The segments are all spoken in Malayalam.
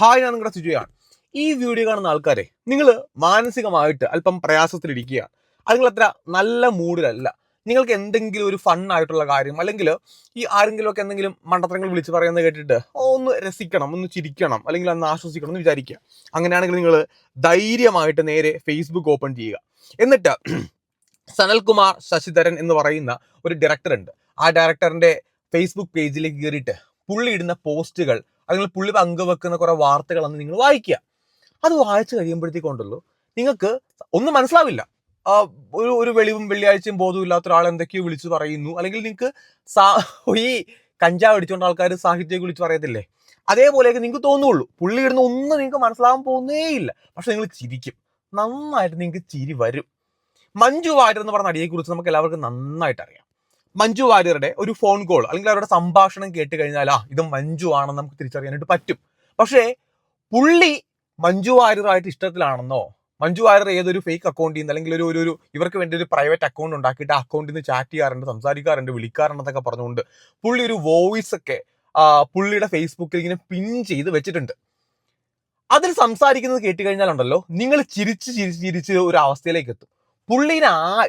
ഹായ് ഞാൻ നിങ്ങളുടെ സുജയാണ്. ഈ വീഡിയോ കാണുന്ന ആൾക്കാരെ നിങ്ങൾ മാനസികമായിട്ട് അല്പം പ്രയാസത്തിലിരിക്കുക അല്ലെങ്കിൽ അത്ര നല്ല മൂഡിലല്ല. നിങ്ങൾക്ക് എന്തെങ്കിലും ഒരു ഫണ്ണായിട്ടുള്ള കാര്യം അല്ലെങ്കിൽ ഈ ആരെങ്കിലും ഒക്കെ എന്തെങ്കിലും മണ്ടത്തരങ്ങൾ വിളിച്ച് പറയുന്നത് കേട്ടിട്ട് ഒന്ന് രസിക്കണം ഒന്ന് ചിരിക്കണം അല്ലെങ്കിൽ ഒന്ന് ആശ്വസിക്കണം എന്ന് വിചാരിക്കുക. അങ്ങനെയാണെങ്കിൽ നിങ്ങൾ ധൈര്യമായിട്ട് നേരെ ഫേസ്ബുക്ക് ഓപ്പൺ ചെയ്യുക. എന്നിട്ട് സനൽകുമാർ ശശിധരൻ എന്ന് പറയുന്ന ഒരു ഡയറക്ടർ ഉണ്ട്. ആ ഡയറക്ടറിന്റെ ഫേസ്ബുക്ക് പേജിലേക്ക് കയറിയിട്ട് പുള്ളി ഇടുന്ന പോസ്റ്റുകൾ അല്ലെങ്കിൽ പുള്ളി പങ്കുവെക്കുന്ന കുറെ വാർത്തകളാണ് നിങ്ങൾ വായിക്കുക. അത് വായിച്ചു കഴിയുമ്പോഴത്തേക്കുണ്ടല്ലോ നിങ്ങൾക്ക് ഒന്നും മനസ്സിലാവില്ല. ഒരു ഒരു വെളിവും വെള്ളിയാഴ്ചയും ബോധവും ഇല്ലാത്ത ഒരാൾ എന്തൊക്കെയോ വിളിച്ചു പറയുന്നു. അല്ലെങ്കിൽ നിങ്ങൾക്ക് സാ- ഈ കഞ്ചാവ് അടിച്ചുകൊണ്ട് ആൾക്കാർ സാഹിത്യം വിളിച്ച് പറയത്തില്ലേ? അതേപോലെയൊക്കെ നിങ്ങൾക്ക് തോന്നുള്ളൂ. പുള്ളി ഇടുന്ന ഒന്നും നിങ്ങൾക്ക് മനസ്സിലാവാൻ പോകുന്നേയില്ല. പക്ഷെ നിങ്ങൾ ചിരിക്കും. നന്നായിട്ട് നിങ്ങൾക്ക് ചിരി വരും. മഞ്ജു വാര്യർ എന്ന് പറഞ്ഞ നടിയെക്കുറിച്ച് നമുക്ക് എല്ലാവർക്കും നന്നായിട്ട് അറിയാം മഞ്ജു വാര്യറുടെ ഒരു ഫോൺ കോൾ അല്ലെങ്കിൽ അവരുടെ സംഭാഷണം കേട്ട് കഴിഞ്ഞാൽ ആ ഇത് മഞ്ജു ആണെന്ന് നമുക്ക് തിരിച്ചറിയാനായിട്ട് പറ്റും. പക്ഷേ പുള്ളി മഞ്ജു വാര്യറായിട്ട് ഇഷ്ടത്തിലാണെന്നോ മഞ്ജു വാര്യർ ഏതൊരു ഫേക്ക് അക്കൗണ്ടിൽ നിന്ന് അല്ലെങ്കിൽ ഒരു ഒരു ഇവർക്ക് വേണ്ടി ഒരു പ്രൈവറ്റ് അക്കൗണ്ട് ഉണ്ടാക്കിയിട്ട് ആ അക്കൗണ്ടിൽ നിന്ന് ചാറ്റ് ചെയ്യാറുണ്ട് സംസാരിക്കാറുണ്ട് വിളിക്കാറുണ്ടെന്നൊക്കെ പറഞ്ഞുകൊണ്ട് പുള്ളി ഒരു വോയിസ് ഒക്കെ പുള്ളിയുടെ ഫേസ്ബുക്കിൽ ഇങ്ങനെ പിൻ ചെയ്ത് വെച്ചിട്ടുണ്ട്. അതിൽ സംസാരിക്കുന്നത് കേട്ട് കഴിഞ്ഞാലുണ്ടല്ലോ നിങ്ങൾ ചിരിച്ച് ചിരിച്ച് ചിരിച്ച് ഒരു അവസ്ഥയിലേക്ക് എത്തും. പുള്ളിനെ ആ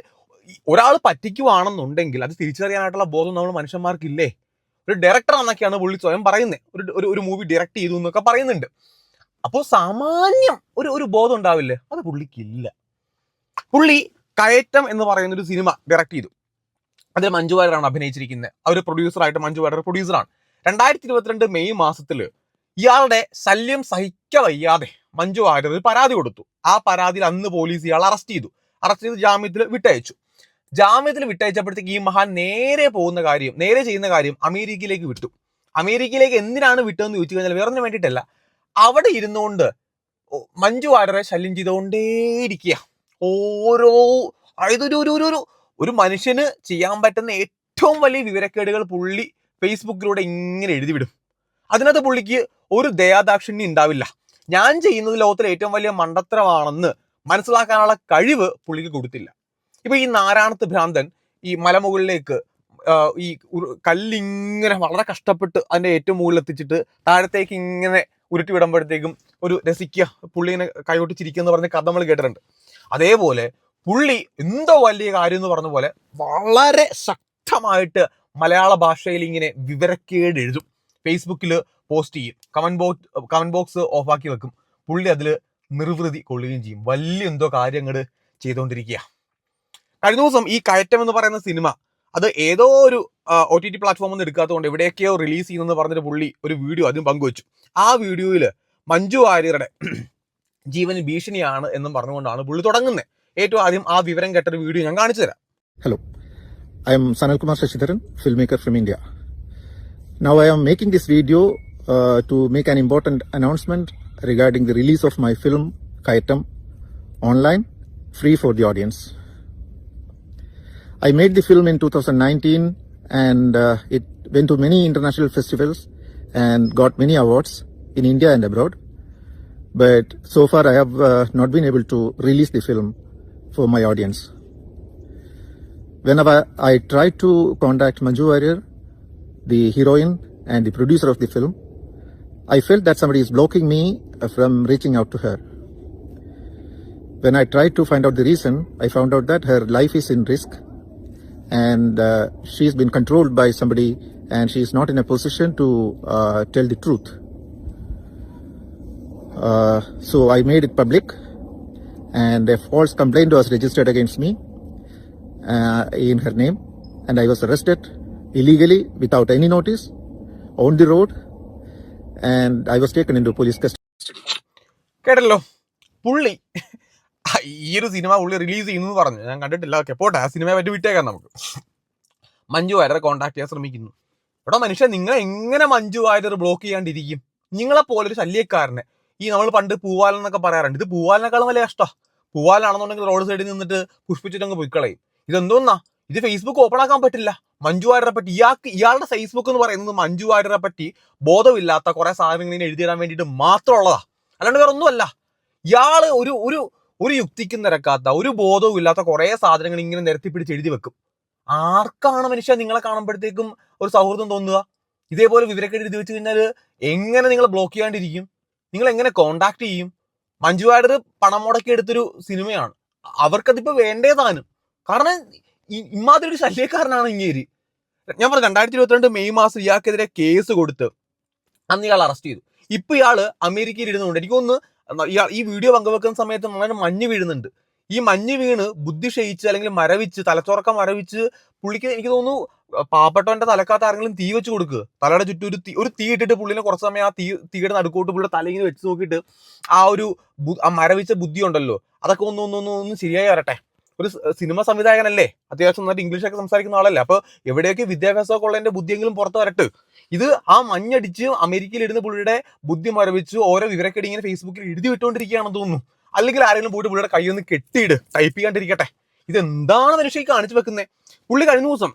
ഒരാൾ പറ്റിക്കുവാണെന്നുണ്ടെങ്കിൽ അത് തിരിച്ചറിയാനായിട്ടുള്ള ബോധം നമ്മൾ മനുഷ്യന്മാർക്കില്ലേ? ഒരു ഡയറക്ടർ എന്നൊക്കെയാണ് പുള്ളി സ്വയം പറയുന്നത് ഒരു ഒരു മൂവി ഡയറക്ട് ചെയ്തു എന്നൊക്കെ പറയുന്നുണ്ട്. അപ്പോൾ സാമാന്യം ഒരു ഒരു ബോധം ഉണ്ടാവില്ലേ? അത് പുള്ളിക്കില്ല. പുള്ളി കയറ്റം എന്ന് പറയുന്ന ഒരു സിനിമ ഡയറക്ട് ചെയ്തു. അതിൽ മഞ്ജു വാര്യറാണ് അഭിനയിച്ചിരിക്കുന്നത് അവർ പ്രൊഡ്യൂസറായിട്ട് മഞ്ജു വാര്യർ പ്രൊഡ്യൂസറാണ് രണ്ടായിരത്തി ഇരുപത്തിരണ്ട് മെയ് മാസത്തിൽ ഇയാളുടെ ശല്യം സഹിക്ക വയ്യാതെ മഞ്ജു വാര്യർ പരാതി കൊടുത്തു. ആ പരാതിയിൽ അന്ന് പോലീസ് ഇയാൾ അറസ്റ്റ് ചെയ്തു. അറസ്റ്റ് ചെയ്ത് ജാമ്യത്തിൽ വിട്ടയച്ചു. ജാമ്യത്തിൽ വിട്ടയച്ചപ്പോഴത്തേക്ക് ഈ മഹാൻ നേരെ പോകുന്ന കാര്യം നേരെ ചെയ്യുന്ന കാര്യം അമേരിക്കയിലേക്ക് വിട്ടു. അമേരിക്കയിലേക്ക് എന്തിനാണ് വിട്ടതെന്ന് ചോദിച്ചു കഴിഞ്ഞാൽ വേറൊന്നും വേണ്ടിയിട്ടല്ല. അവിടെ ഇരുന്നുകൊണ്ട് മഞ്ജു വാര്യരെ ശല്യം ചെയ്തുകൊണ്ടേയിരിക്കുക. ഓരോ ഒരു ഒരു ഒരു ഒരു മനുഷ്യന് ചെയ്യാൻ പറ്റുന്ന ഏറ്റവും വലിയ വിവരക്കേടുകൾ പുള്ളി ഫേസ്ബുക്കിലൂടെ ഇങ്ങനെ എഴുതി വിടും അതിനകത്ത് പുള്ളിക്ക് ഒരു ദയാദാക്ഷിണ്യം ഉണ്ടാവില്ല. ഞാൻ ചെയ്യുന്നത് ലോകത്തിലെ ഏറ്റവും വലിയ മണ്ടത്തരമാണെന്ന് മനസ്സിലാക്കാനുള്ള കഴിവ് പുള്ളിക്ക് കൊടുത്തില്ല. ഇപ്പൊ ഈ നാരായണത്ത് ഭ്രാന്തൻ ഈ മലമുകളിലേക്ക് ഈ കല്ലിങ്ങനെ വളരെ കഷ്ടപ്പെട്ട് അതിന്റെ ഏറ്റവും മുകളിൽ എത്തിച്ചിട്ട് താഴത്തേക്ക് ഇങ്ങനെ ഉരുട്ടി വിടുമ്പോഴത്തേക്കും ഒരു രസിക്കുക പുള്ളി ഇങ്ങനെ കൈകൊട്ടി പറഞ്ഞ കഥ നമ്മൾ കേട്ടിട്ടുണ്ട്. അതേപോലെ പുള്ളി എന്തോ വലിയ കാര്യം എന്ന് പറഞ്ഞ പോലെ വളരെ ശക്തമായിട്ട് മലയാള ഭാഷയിൽ ഇങ്ങനെ വിവരക്കേട് എഴുതും. ഫേസ്ബുക്കിൽ പോസ്റ്റ് ചെയ്യും. കമന്റ് ബോക്സ് കമന്റ് ബോക്സ് ഓഫാക്കി വെക്കും. പുള്ളി അതിൽ നിർവൃതി കൊള്ളുകയും ചെയ്യും. വലിയ എന്തോ കാര്യങ്ങൾ ചെയ്തുകൊണ്ടിരിക്കുക കഴിഞ്ഞ ദിവസം ഈ കയറ്റം എന്ന് പറയുന്ന സിനിമ അത് ഏതോ ഒരു ഒ ടി ടി പ്ലാറ്റ്ഫോമിൽ നിന്ന് എടുക്കാത്തതുകൊണ്ട് എവിടെയൊക്കെയോ റിലീസ് ചെയ്യുന്നെന്ന് പറഞ്ഞൊരു പുള്ളി ഒരു വീഡിയോ ആദ്യം പങ്കുവച്ചു. ആ വീഡിയോയിൽ മഞ്ജു വാര്യരുടെ ജീവൻ ഭീഷണിയാണ് എന്നും പറഞ്ഞുകൊണ്ടാണ് പുള്ളി തുടങ്ങുന്നത് ഏറ്റവും ആദ്യം ആ വിവരം കേട്ടൊരു വീഡിയോ ഞാൻ കാണിച്ചു തരാം. Hello I'm Sanalkumar Sasidharan film maker from India now I am making this video to make an important announcement regarding the release of my film Kaitam online, free for the audience. I made the film in 2019 and uh, it went to many international festivals and got many awards in India and abroad. But so far I have uh, not been able to release the film for my audience. Whenever I tried to contact Manju Warrior, the heroine and the producer of the film, I felt that somebody is blocking me uh, from reaching out to her. When I tried to find out the reason, I found out that her life is in risk and uh, she's been controlled by somebody and she is not in a position to uh, tell the truth. Uh, so I made it public and a false complaint was registered against me uh, in her name and I was arrested illegally without any notice on the road and I was taken into police custody. കേട്ടല്ലോ പുള്ളി ഈ ഒരു സിനിമ പുള്ളി റിലീസ് ചെയ്യുന്നു എന്ന് പറഞ്ഞു. ഞാൻ കണ്ടിട്ടില്ല. ഓക്കെ പോട്ടെ. ആ സിനിമയെ പറ്റി വിട്ടേക്കാം നമുക്ക്. മഞ്ജു വാര്യരെ കോൺടാക്ട് ചെയ്യാൻ ശ്രമിക്കുന്നു. എടാ മനുഷ്യൻ നിങ്ങൾ എങ്ങനെ മഞ്ജു വാര്യർ ബ്ലോക്ക് ചെയ്യാണ്ടിരിക്കും? നിങ്ങളെ പോലെ ഒരു ശല്യക്കാരനെ. ഈ നമ്മൾ പണ്ട് പൂവാലൻ എന്നൊക്കെ പറയാറുണ്ട്. ഇത് പൂവാലിനേക്കാളും വലിയ കഷ്ടമാണ് പൂവാലാണെന്നുണ്ടെങ്കിൽ റോഡ് സൈഡിൽ നിന്നിട്ട് പുഷ്പിച്ചിട്ട് അങ്ങ് പൊയ്ക്കളയും. ഇതെന്തോന്നാ? ഇത് ഫേസ്ബുക്ക് ഓപ്പൺ ആക്കാൻ പറ്റില്ല. മഞ്ജു വാര്യരെ പറ്റി ഇയാൾക്ക് ഇയാളുടെ ഫേസ്ബുക്ക് എന്ന് പറയുന്നത് മഞ്ജു വാര്യരെ പറ്റി ബോധമില്ലാത്ത കുറെ സാധനങ്ങൾ ഇങ്ങനെ എഴുതിയിടാൻ വേണ്ടിയിട്ട് മാത്രമുള്ളതാ. അല്ലാണ്ട് വേറെ ഒന്നുമല്ല ഇയാൾ ഒരു ഒരു ഒരു യുക്തിക്കും നിരക്കാത്ത ഒരു ബോധവും ഇല്ലാത്ത കുറെ സാധനങ്ങൾ ഇങ്ങനെ നിരത്തി പിടിച്ച് എഴുതി വെക്കും. ആർക്കാണ് മനുഷ്യ നിങ്ങളെ കാണുമ്പോഴത്തേക്കും ഒരു സൗഹൃദം തോന്നുക? ഇതേപോലെ വിവരക്കേട് എഴുതി വെച്ച് കഴിഞ്ഞാൽ എങ്ങനെ നിങ്ങൾ ബ്ലോക്ക് ചെയ്യാണ്ടിരിക്കും? നിങ്ങൾ എങ്ങനെ കോണ്ടാക്ട് ചെയ്യും? മഞ്ജു വാര്യർ പണം മുടക്കി എടുത്തൊരു സിനിമയാണ്. അവർക്കതിപ്പോ വേണ്ടേതാനും കാരണം ഇമാതിരി ഒരു ശല്യക്കാരനാണ് ഇങ്ങേരി. ഞാൻ പറഞ്ഞു രണ്ടായിരത്തി ഇരുപത്തിരണ്ട് മെയ് മാസം ഇയാൾക്കെതിരെ കേസ് കൊടുത്ത് അന്ന് ഇയാൾ അറസ്റ്റ് ചെയ്തു. ഇപ്പൊ ഇയാൾ അമേരിക്കയിൽ ഇരുന്നുകൊണ്ട് എനിക്ക് തോന്നുന്നു ഇയാൾ ഈ വീഡിയോ പങ്കുവെക്കുന്ന സമയത്ത് നന്നായിട്ട് മഞ്ഞ് വീഴുന്നുണ്ട്. ഈ മഞ്ഞ് വീണ് ബുദ്ധി ക്ഷയിച്ച് അല്ലെങ്കിൽ മരവിച്ച് തലച്ചോറക്കം മരവിച്ച് പുള്ളിക്ക് എനിക്ക് തോന്നുന്നു പാവപ്പെട്ടവന്റെ തലക്കകത്ത് ആരെങ്കിലും തീ വെച്ച് കൊടുക്കുക തലയുടെ ചുറ്റും ഒരു തീ ഒരു തീ ഇട്ടിട്ട് പുള്ളിനെ കുറച്ച് സമയം ആ തീ തീയുടെ നടുക്കോട്ട് പുള്ളിയുടെ തലയിങ്ങനെ വെച്ച് നോക്കിയിട്ട് ആ ഒരു ആ മരവിച്ച ബുദ്ധി ഉണ്ടല്ലോ. അതൊക്കെ ഒന്ന് ഒന്ന് ഒന്ന് ശരിയായി വരട്ടെ. ഒരു സിനിമ സംവിധായകനല്ലേ? അത്യാവശ്യം നന്നായിട്ട് ഇംഗ്ലീഷ് ഒക്കെ സംസാരിക്കുന്ന ആളല്ലേ? അപ്പൊ എവിടെയൊക്കെ വിദ്യാഭ്യാസമൊക്കെ ഉള്ളതിന്റെ ബുദ്ധിയെങ്കിലും പുറത്ത് വരട്ട്. ഇത് ആ മഞ്ഞടിച്ച് അമേരിക്കയിൽ ഇരുന്ന് പുള്ളിയുടെ ബുദ്ധി മരവിച്ച് ഓരോ വിവരക്കെടി ഇങ്ങനെ ഫേസ്ബുക്കിൽ എഴുതി വിട്ടുകൊണ്ടിരിക്കുകയാണെന്ന് തോന്നുന്നു. അല്ലെങ്കിൽ ആരെങ്കിലും പോയിട്ട് പുള്ളിയുടെ കൈ ഒന്ന് കെട്ടിയിട് ടൈപ്പ് ചെയ്യാണ്ടിരിക്കട്ടെ. ഇത് എന്താണ് മനുഷ്യ കാണിച്ചു വെക്കുന്നത് പുള്ളി കഴിഞ്ഞ ദിവസം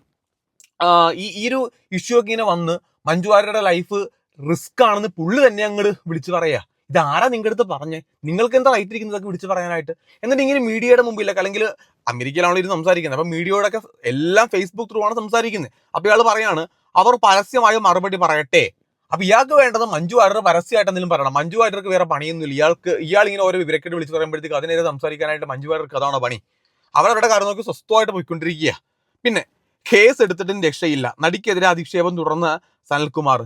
ഈ ഈ ഒരു ഇഷ്യൂ ഒക്കെ ഇങ്ങനെ വന്ന് മഞ്ജു ലൈഫ് റിസ്ക് ആണെന്ന് പുള്ളി തന്നെ അങ്ങോട്ട് വിളിച്ചു പറയാ. ഇത് ആരാ നിങ്ങളുടെ അടുത്ത് പറഞ്ഞേ? നിങ്ങൾക്ക് എന്താ റൈറ്റ് ഇരിക്കുന്നതൊക്കെ വിളിച്ച് പറയാനായിട്ട്? എന്നിട്ട് ഇങ്ങനെ മീഡിയയുടെ മുമ്പിലൊക്കെ അല്ലെങ്കിൽ അമേരിക്കയിലാണോ ഇരുന്ന് സംസാരിക്കുന്നത്? അപ്പൊ മീഡിയയോടൊക്കെ എല്ലാം ഫേസ്ബുക്ക് ത്രൂ ആണ് സംസാരിക്കുന്നത്. അപ്പൊ ഇയാൾ പറയാണ് അവർ പരസ്യമായ മറുപടി പറയട്ടെ. അപ്പൊ ഇയാൾക്ക് വേണ്ടത് മഞ്ജു വാര്യർ പരസ്യമായിട്ട് എന്തെങ്കിലും പറയണം. മഞ്ജു വാര്യർക്ക് വേറെ പണിയൊന്നുമില്ല. ഇയാൾക്ക് ഇയാൾ ഇങ്ങനെ ഓരോ വിവരക്കേട് വിളിച്ച് പറയുമ്പോഴത്തേക്ക് അതിനെതിരെ സംസാരിക്കാനായിട്ട് മഞ്ജു വാര്യർക്ക് അതാണോ പണി? അവരവരുടെ കാര്യം നോക്കി സ്വസ്ഥമായിട്ട് പോയിക്കൊണ്ടിരിക്കുക പിന്നെ കേസ് എടുത്തിട്ടും രക്ഷയില്ല. നടിക്കെതിരെ അധിക്ഷേപം തുടർന്ന് സനൽകുമാർ.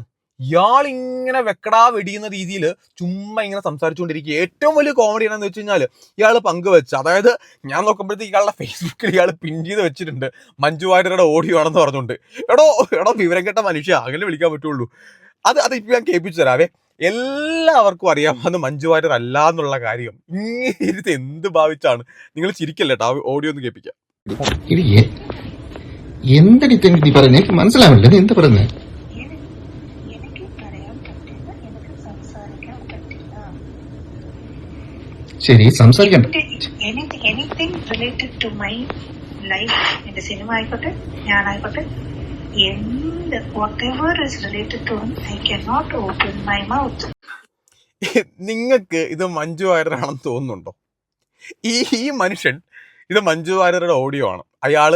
ഇയാൾ ഇങ്ങനെ വെക്കടാ വെടിയുന്ന രീതിയിൽ ചുമ്മാ ഇങ്ങനെ സംസാരിച്ചുകൊണ്ടിരിക്കുക. ഏറ്റവും വലിയ കോമഡി എന്താണെന്ന് വെച്ച് കഴിഞ്ഞാൽ ഇയാൾ പങ്കുവെച്ച് അതായത് ഞാൻ നോക്കുമ്പോഴത്തേക്ക് ഇയാളുടെ ഫേസ്ബുക്കിൽ ഇയാൾ പിൻ ചെയ്ത് വെച്ചിട്ടുണ്ട്. മഞ്ജു വാര്യരുടെ ഓഡിയോ ആണെന്ന് പറഞ്ഞുകൊണ്ട്. എടോ എടോ വിവരം കേട്ട മനുഷ്യ അങ്ങനെ വിളിക്കാൻ പറ്റുള്ളൂ. അത് അത് ഇപ്പം ഞാൻ കേൾപ്പിച്ചു തരാവേ. എല്ലാവർക്കും അറിയാം അത് മഞ്ജു വാര്യർ അല്ല എന്നുള്ള കാര്യം. ഇങ്ങനെ ഇരുത്ത് എന്ത് ഭാവിച്ചാണ്? നിങ്ങൾ ചിരിക്കല്ലേ കേട്ടോ ഓഡിയോ ഒന്ന് കേൾപ്പിക്കാം. എന്തടി നീ മനസ്സിലാവില്ല എന്ത് പറഞ്ഞേ എനിക്ക് എനിക്ക് പറയാൻ പറ്റില്ല എനിക്ക് സംസാരിക്കാൻ പറ്റില്ല ശരി സംസാരിക്കാം. Anything related to my life എന്റെ സിനിമ ആയിക്കോട്ടെ ഞാനായിക്കോട്ടെ എന്ത് whatever is related to I can not open my mouth നിങ്ങൾക്ക് ഇത് മഞ്ജു വാര്യരാണെന്ന് തോന്നുന്നുണ്ടോ? ഈ ഈ മനുഷ്യൻ ഇത് മഞ്ജു വാര്യരുടെ ഓഡിയോ ആണ്. അയാൾ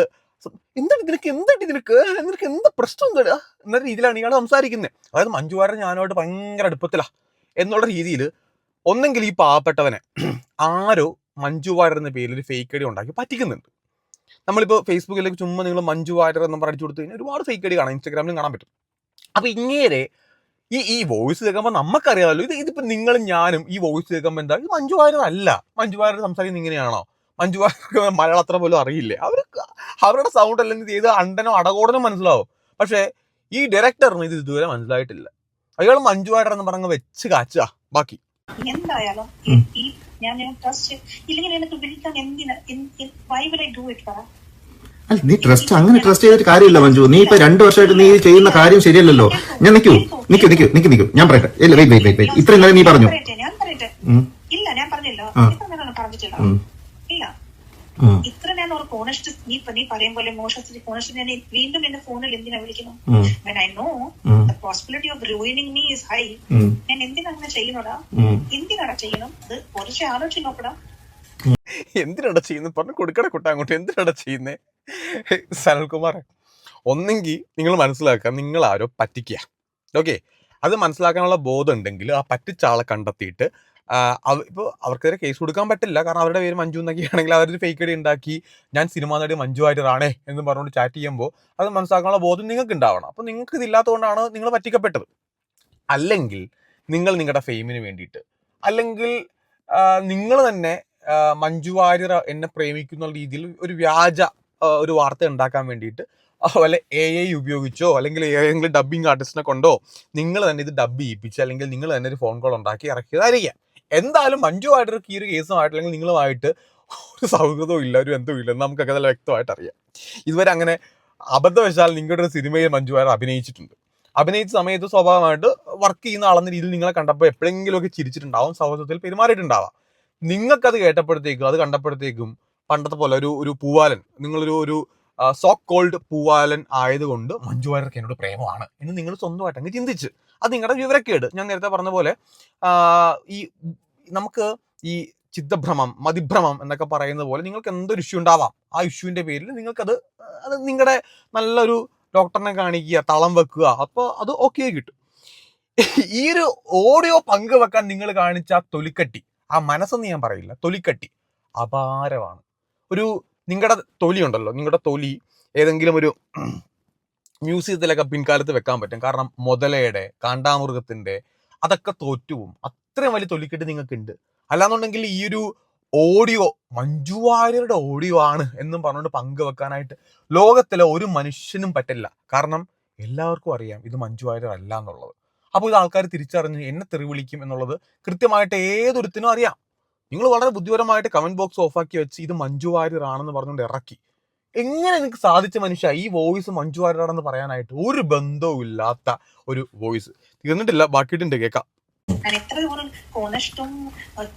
എന്താണ് നിനക്ക് എന്താണ് നിനക്ക് നിനക്ക് എന്ത് പ്രശ്നം എന്താ എന്ന രീതിയിലാണ് ഇയാൾ സംസാരിക്കുന്നത് അതായത് മഞ്ജു വാര്യർ ഞാനോട് ഭയങ്കര അടുപ്പത്തിലാ. എന്നുള്ള രീതിയിൽ ഒന്നെങ്കിൽ ഈ പാവപ്പെട്ടവനെ ആരോ മഞ്ജു വാര്യർ എന്ന പേരിൽ ഒരു ഫേക്ക് ഐഡി ഉണ്ടാക്കി പറ്റിക്കുന്നുണ്ട്. നമ്മളിപ്പോൾ ഫേസ്ബുക്കിലേക്ക് ചുമ്മാ നിങ്ങൾ മഞ്ജു വാര്യർ എന്ന് അടിച്ചു കൊടുത്തു കഴിഞ്ഞാൽ ഒരുപാട് ഫേക്ക് ഐഡി കാണാം ഇൻസ്റ്റാഗ്രാമിലും കാണാൻ പറ്റും. അപ്പോൾ ഇങ്ങേരെ ഈ ഈ വോയിസ് കേൾക്കുമ്പോൾ നമുക്കറിയാമല്ലോ ഇത് ഇതിപ്പോ നിങ്ങളും ഞാനും ഈ വോയിസ് കേൾക്കുമ്പോൾ എന്താ? ഇത് മഞ്ജു വാര്യർ അല്ല. മഞ്ജു വാര്യർ സംസാരിക്കുന്നത് ഇങ്ങനെയാണോ? മഞ്ജു വാര്യർക്ക് മലയാളം അത്ര പോലും അറിയില്ലേ? അവർ അവരുടെ സൗണ്ട് അല്ലെങ്കിൽ ഏത് അണ്ടനോ അടകോടനോ മനസ്സിലാവും. പക്ഷേ ഈ ഡയറക്ടറിന് ഇത് ഇതുവരെ മനസ്സിലായിട്ടില്ല. അയാൾ മഞ്ജു വാര്യർ എന്ന് പറഞ്ഞ് വെച്ച് കാച്ചാ. ബാക്കി. എന്തായാലും ഈ ഞാൻ ട്രസ്റ്റ് ഇല്ലെങ്കിൽ എനിക്ക് വിളിക്കാൻ എന്തിനാ? Why will I do it പറ? അല്ല നീ ട്രസ്റ്റ് അങ്ങനെ ട്രസ്റ്റ് ചെയ്തിട്ട് കാര്യമില്ല മഞ്ജു. നീ ഇപ്പൊ രണ്ടു വർഷമായിട്ട് നീ ചെയ്യുന്ന കാര്യം ശരിയല്ലല്ലോ. ഞാൻ നിൽക്കൂ നിൽക്കൂ നിൽക്കൂ നിൽക്കൂ നിൽക്കൂ ഞാൻ പറയട്ടെ. ഇല്ല വെയിറ്റ് വെയിറ്റ് വെയിറ്റ് ഇത്രയും നേരം നീ പറഞ്ഞു? ഇല്ല ഞാൻ പറഞ്ഞല്ലോ. ഇല്ല. ഇത്ര ഞാൻ ഒരു കോണസ്റ്റ് നീ നീ പറയും പോലെ മോശത്തിൽ കോണസ്റ്റ് ഞാൻ വീണ്ടും എന്റെ ഫോണിൽ എന്തിനാ വിളിക്കുന്നു? I when I know of the possibility of ruining me is high. ഉം, ഞാൻ എന്തിനാ അങ്ങനെ ചെയ്യണോടാ ഉം. എന്തിനാടാ ചെയ്യണം? അത് കുറച്ച് ആലോചിച്ച് നോക്കടാ. എന്തിനാണ് ചെയ്യുന്നത് പറഞ്ഞു കൊടുക്കട കുട്ട അങ്ങോട്ട്. എന്തിനാണ് ചെയ്യുന്നേ? സനൽകുമാർ ഒന്നെങ്കിൽ നിങ്ങൾ മനസ്സിലാക്കുക നിങ്ങൾ ആരോ പറ്റിക്കുക ഓക്കെ? അത് മനസ്സിലാക്കാനുള്ള ബോധം ഉണ്ടെങ്കിൽ ആ പറ്റിച്ച ആളെ കണ്ടെത്തിയിട്ട് ഇപ്പോൾ അവർക്കെതിരെ കേസ് കൊടുക്കാൻ പറ്റില്ല. കാരണം അവരുടെ പേര് മഞ്ജു എന്നൊക്കെ ആണെങ്കിൽ അവരൊരു ഫേക്ക് ഐഡി ഉണ്ടാക്കി ഞാൻ സിനിമ നടി മഞ്ജു റാണേ എന്ന് പറഞ്ഞുകൊണ്ട് ചാറ്റ് ചെയ്യുമ്പോൾ അത് മനസ്സിലാക്കാനുള്ള ബോധം നിങ്ങൾക്ക് ഉണ്ടാവണം അപ്പോൾ നിങ്ങൾക്ക് ഇതില്ലാത്തതുകൊണ്ടാണ് നിങ്ങൾ പറ്റിക്കപ്പെട്ടത്. അല്ലെങ്കിൽ നിങ്ങൾ നിങ്ങളുടെ ഫെയിമിന് വേണ്ടിയിട്ട്. അല്ലെങ്കിൽ നിങ്ങൾ തന്നെ മഞ്ജു വാര്യർ എന്നെ പ്രേമിക്കുന്ന രീതിയിൽ ഒരു വ്യാജ ഒരു വാർത്ത ഉണ്ടാക്കാൻ വേണ്ടിയിട്ട് വല്ല എ ഐ ഉപയോഗിച്ചോ അല്ലെങ്കിൽ ഏതെങ്കിലും ഡബ്ബിംഗ് ആർട്ടിസ്റ്റിനെ കൊണ്ടോ നിങ്ങൾ തന്നെ ഇത് ഡബ് ചെയ്യിപ്പിച്ച് അല്ലെങ്കിൽ നിങ്ങൾ തന്നെ ഒരു ഫോൺ കോൾ ഉണ്ടാക്കി ഇറക്കിയതായിരിക്കാം. എന്തായാലും മഞ്ജു വാര്യർക്ക് ഈ ഒരു കേസുമായിട്ട് അല്ലെങ്കിൽ നിങ്ങളുമായിട്ട് ഒരു സൗഹൃദവും ഇല്ല ഒരു ബന്ധവും ഇല്ല നമുക്കൊക്കെ നല്ല വ്യക്തമായിട്ട് അറിയാം. ഇതുവരെ അങ്ങനെ അബദ്ധവശാൽ നിങ്ങളുടെ ഒരു സിനിമയിൽ മഞ്ജു അഭിനയിച്ചിട്ടുണ്ട്. അഭിനയിച്ച സമയത്ത് സ്വാഭാവികമായിട്ട് വർക്ക് ചെയ്യുന്ന ആളെന്ന രീതിയിൽ നിങ്ങളെ കണ്ടപ്പോൾ എപ്പോഴെങ്കിലുമൊക്കെ ചിരിച്ചിട്ടുണ്ടാവും സൗഹൃദത്തിൽ പെരുമാറിയിട്ടുണ്ടാവാം. നിങ്ങൾക്കത് കേട്ടപ്പോഴത്തേക്കും അത് കണ്ടപ്പോഴത്തേക്കും പണ്ടത്തെ പോലെ ഒരു ഒരു പൂവാലൻ നിങ്ങളൊരു ഒരു സോ കോൾഡ് പൂവാലൻ ആയതുകൊണ്ട് മഞ്ജു വാര്യർക്ക് എന്നോട് പ്രേമമാണ് എന്ന് നിങ്ങൾ സ്വന്തമായിട്ട് അങ്ങ് ചിന്തിച്ച് അത് നിങ്ങളുടെ വിവരക്കേട്. ഞാൻ നേരത്തെ പറഞ്ഞ പോലെ ഈ നമുക്ക് ഈ ചിത്തഭ്രമം മതിഭ്രമം എന്നൊക്കെ പറയുന്ന പോലെ നിങ്ങൾക്ക് എന്തൊരു ഇഷ്യൂ ഉണ്ടാവാം? ആ ഇഷ്യൂവിന്റെ പേരിൽ നിങ്ങൾക്കത് അത് നിങ്ങളുടെ നല്ലൊരു ഡോക്ടറിനെ കാണിക്കുക തളം വെക്കുക അപ്പോൾ അത് ഓക്കെ കിട്ടും. ഈ ഒരു ഓഡിയോ പങ്കുവെക്കാൻ നിങ്ങൾ കാണിച്ച ആ തൊലിക്കട്ടി ആ മനസ്സെന്ന് ഞാൻ പറയില്ല തൊലിക്കട്ടി അപാരമാണ്. ഒരു നിങ്ങളുടെ തൊലി ഉണ്ടല്ലോ നിങ്ങളുടെ തൊലി ഏതെങ്കിലും ഒരു മ്യൂസിയത്തിലൊക്കെ പിൻകാലത്ത് വെക്കാൻ പറ്റും. കാരണം മുതലയുടെ കാണ്ടാമൃഗത്തിന്റെ അതൊക്കെ തോറ്റുപോകും. അത്രയും വലിയ തൊലിക്കെട്ട് നിങ്ങൾക്ക് ഉണ്ട് അല്ലാന്നുണ്ടെങ്കിൽ ഈ ഒരു ഓഡിയോ മഞ്ജു വാര്യരുടെ ഓഡിയോ ആണ് എന്നും പറഞ്ഞുകൊണ്ട് പങ്കുവെക്കാനായിട്ട് ലോകത്തിലെ ഒരു മനുഷ്യനും പറ്റില്ല. കാരണം എല്ലാവർക്കും അറിയാം ഇത് മഞ്ജു വാര്യർ അല്ല എന്നുള്ളത്. അപ്പോൾ ഇത് ആൾക്കാർ തിരിച്ചറിഞ്ഞ് എന്നെ തെറിവിളിക്കും എന്നുള്ളത് കൃത്യമായിട്ട് ഏതൊരുത്തിനും അറിയാം. നിങ്ങൾ വളരെ ബുദ്ധിപരമായിട്ട് കമന്റ് ബോക്സ് ഓഫാക്കി വെച്ച് ഇത് മഞ്ജു വാര്യർ ആണെന്ന് പറഞ്ഞുകൊണ്ട് ഇറക്കി. എങ്ങനെ നിനക്ക് സാധിച്ച മനുഷ്യ? ഈ വോയിസ് മഞ്ജു വാര്യറാണെന്ന് പറയാനായിട്ട് ഒരു ബന്ധവും ഇല്ലാത്ത ഒരു വോയിസ് തീർന്നിട്ടില്ല ബാക്കിട്ടുണ്ട് കേൾക്കാം എത്ര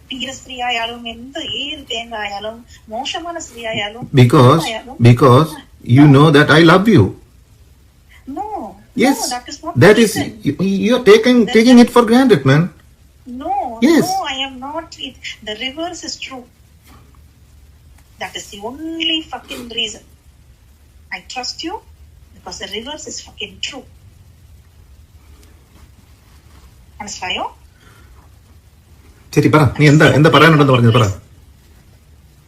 തീര സ്ത്രീ ആയാലും എന്ത് ഏത് തേങ്ങ ആയാലും മോശമാണ് because because you know that I love you no yes that is you are it for granted man no no I am not the reverse is true that is the only fucking reason. I trust you because the reverse is fucking true. മനസ്സിലായോ? ശരി പറ. നീ എന്താ എന്താ പറയാനുണ്ടെന്ന് പറഞ്ഞു പറ.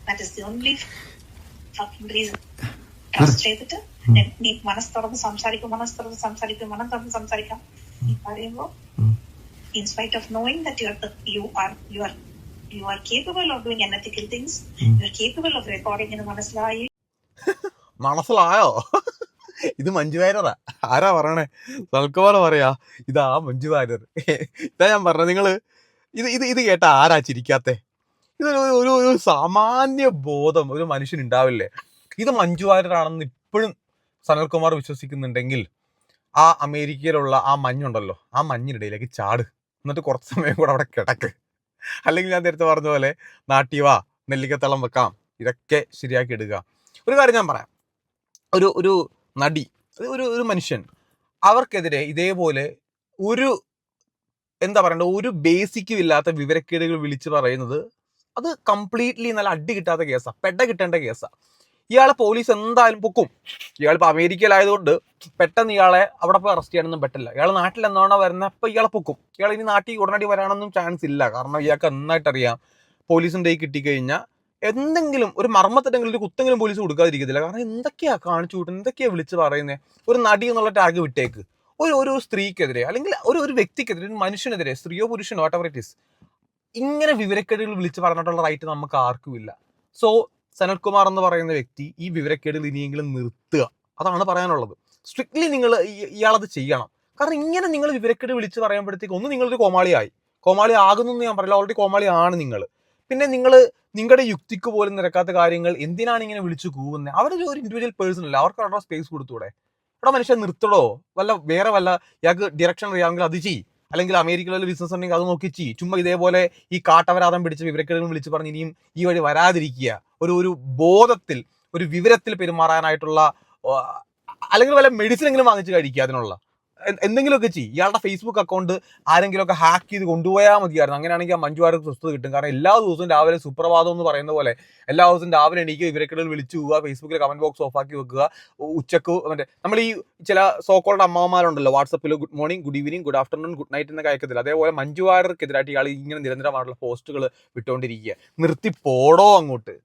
ദാറ്റ് ചെയ്തിട്ട് നീ മനസ്സ് തുറന്ന് സംസാരിക്കും മനസ്സ് തുറന്ന് സംസാരിക്കും മനം തുറന്ന് സംസാരിക്കാം. പറയുമ്പോ in spite of knowing that you are the, you are capable of doing are things you are capable of recording എന്ന് മനസ്സിലായി. മനസ്സിലായോ? ഇത് മഞ്ജു വാര്യറാ ആരാ പറയണേ? സൽക്കുമാർ പറയാ ഇതാ മഞ്ജു വാര്യർ ഇതാ ഞാൻ പറഞ്ഞത് നിങ്ങൾ ഇത് ഇത് ഇത് കേട്ട ആരാ ചിരിക്കാത്തെ? ഇതൊരു ഒരു- ഒരു സാമാന്യ ബോധം ഒരു മനുഷ്യൻ ഉണ്ടാവില്ലേ? ഇത് മഞ്ജു വാര്യരാണെന്ന് ഇപ്പോഴും സനൽകുമാർ വിശ്വസിക്കുന്നുണ്ടെങ്കിൽ ആ അമേരിക്കയിലുള്ള ആ മഞ്ഞുണ്ടല്ലോ ആ മഞ്ഞിനിടയിലേക്ക് ചാട്. എന്നിട്ട് കുറച്ച് സമയം കൂടെ അവിടെ കിടക്ക്. അല്ലെങ്കിൽ ഞാൻ നേരത്തെ പറഞ്ഞ പോലെ നാട്ടിവാ നെല്ലിക്കത്തളം വെക്കാം ഇതൊക്കെ ശരിയാക്കി ഇടുക ഒരു കാര്യം ഞാൻ പറയാം. ഒരു ഒരു നടി ഒരു ഒരു മനുഷ്യൻ അവർക്കെതിരെ ഇതേപോലെ ഒരു എന്താ പറയണ്ട ഒരു ബേസിക്കും ഇല്ലാത്ത വിവരക്കേടുകൾ വിളിച്ച് പറയുന്നത് അത് കംപ്ലീറ്റ്ലി നല്ല അടി കിട്ടാത്ത കേസാണ് പെട്ട കിട്ടേണ്ട കേസാ. ഇയാളെ പോലീസ് എന്തായാലും പൊക്കും. ഇയാളിപ്പോൾ അമേരിക്കയിലായതുകൊണ്ട് പെട്ടെന്ന് ഇയാളെ അവിടെ പോയി അറസ്റ്റ് ചെയ്യാനൊന്നും പറ്റില്ല. ഇയാൾ നാട്ടിൽ എന്നാണോ വരുന്നത് അപ്പോൾ ഇയാളെ പൊക്കും. ഇയാൾ ഇനി നാട്ടിൽ ഉടനടി വരാനൊന്നും ചാൻസ് ഇല്ല. കാരണം ഇയാൾക്ക് നന്നായിട്ട് അറിയാം പോലീസിന്റെ കൈ കിട്ടിക്കഴിഞ്ഞാൽ എന്തെങ്കിലും ഒരു മർമ്മത്തിട്ടെങ്കിലും ഒരു കുത്തെങ്കിലും പോലീസ് കൊടുക്കാതിരിക്കത്തില്ല. കാരണം എന്തൊക്കെയാ കാണിച്ചു കൂട്ടുന്നത് എന്തൊക്കെയാ വിളിച്ച് പറയുന്നത് ഒരു നടി എന്നുള്ള ടാഗ് വിട്ടേക്ക്. ഒരു ഒരു സ്ത്രീക്കെതിരെ അല്ലെങ്കിൽ ഒരു ഒരു വ്യക്തിക്കെതിരെ ഒരു മനുഷ്യനെതിരെ സ്ത്രീയോ പുരുഷനോ വാട്ട് എവർ ഇറ്റ് ഇസ് ഇങ്ങനെ വിവരക്കേടുകൾ വിളിച്ച് പറഞ്ഞിട്ടുള്ള റൈറ്റ് നമുക്ക് ആർക്കും ഇല്ല. സോ സനൽകുമാർ എന്ന് പറയുന്ന വ്യക്തി ഈ വിവരക്കേടുകൾ ഇനിയെങ്കിലും നിർത്തുക. അതാണ് പറയാനുള്ളത്. സ്ട്രിക്ട്ലി നിങ്ങൾ ഇയാളത് ചെയ്യണം. കാരണം ഇങ്ങനെ നിങ്ങൾ വിവരക്കേട് വിളിച്ച് പറയുമ്പോഴത്തേക്ക് ഒന്ന് നിങ്ങളൊരു കോമാളിയായി. കോമാളി ആകുന്നു എന്ന് ഞാൻ പറയില്ല. ഓൾറെഡി കോമാളി ആണ് നിങ്ങൾ. പിന്നെ നിങ്ങൾ നിങ്ങളുടെ യുക്തിക്ക് പോലും നിരക്കാത്ത കാര്യങ്ങൾ എന്തിനാണ് ഇങ്ങനെ വിളിച്ചു കൂവുന്നത് അവരൊരു ഒരു ഇൻഡിവിജ്വൽ പേഴ്സൺ അല്ല? അവർക്ക് അവരുടെ സ്പേസ് കൊടുത്തൂടെ? ഇവിടെ മനുഷ്യൻ നിർത്തടോ. വല്ല വേറെ വല്ല ഇയാൾക്ക് ഡിറക്ഷൻ അറിയാമെങ്കിൽ അത് ചെയ്യ്. അല്ലെങ്കിൽ അമേരിക്കയിലുള്ള ബിസിനസ് ഉണ്ടെങ്കിൽ അത് നോക്കി ചെയ്യും ചുമ്മാ ഇതേപോലെ ഈ കാട്ടവരാതം പിടിച്ച് വിവരക്കേടുകൾ വിളിച്ച് പറഞ്ഞ് ഇനിയും ഈ വഴി വരാതിരിക്കുക. ഒരു ഒരു ബോധത്തിൽ ഒരു വിവരത്തിൽ പെരുമാറാനായിട്ടുള്ള അല്ലെങ്കിൽ വല്ല മെഡിസിൻ എങ്കിലും വാങ്ങിച്ച് കഴിക്കുക അതിനുള്ള. എന്തെങ്കിലുമൊക്കെ ചെയ്യും. ഇയാളുടെ ഫേസ്ബുക്ക് അക്കൗണ്ട് ആരെങ്കിലുമൊക്കെ ഹാക്ക് ചെയ്ത് കൊണ്ടുപോയാൽ മതിയായിരുന്നു. അങ്ങനെയാണെങ്കിൽ ആ മഞ്ജു ആർക്ക് സ്വസ്ഥത കിട്ടും. കാരണം എല്ലാ ദിവസവും രാവിലെ സുപ്രഭാതം എന്ന് പറയുന്ന പോലെ എല്ലാ ദിവസവും രാവിലെ എണീക്കുക ഇവരെക്കിടയിൽ വിളിച്ചു പോവുക ഫേസ്ബുക്കിൽ കമന്റ് ബോക്സ് ഓഫ് ആക്കി വെക്കുക ഉച്ചയ്ക്ക് മറ്റേ നമ്മൾ ഈ ചില സോക്കോളുടെ അമ്മമാരുണ്ടല്ലോ വാട്സപ്പിൽ good morning good evening good afternoon good night എന്നൊക്കെ അയക്കത്തില്ല? അതേപോലെ മഞ്ജു വാര്യർക്കെതിരായിട്ട് ഇയാൾ ഇങ്ങനെ നിരന്തരമായിട്ടുള്ള പോസ്റ്റുകൾ വിട്ടുകൊണ്ടിരിക്കുക നിർത്തി പോടോ അങ്ങോട്ട്.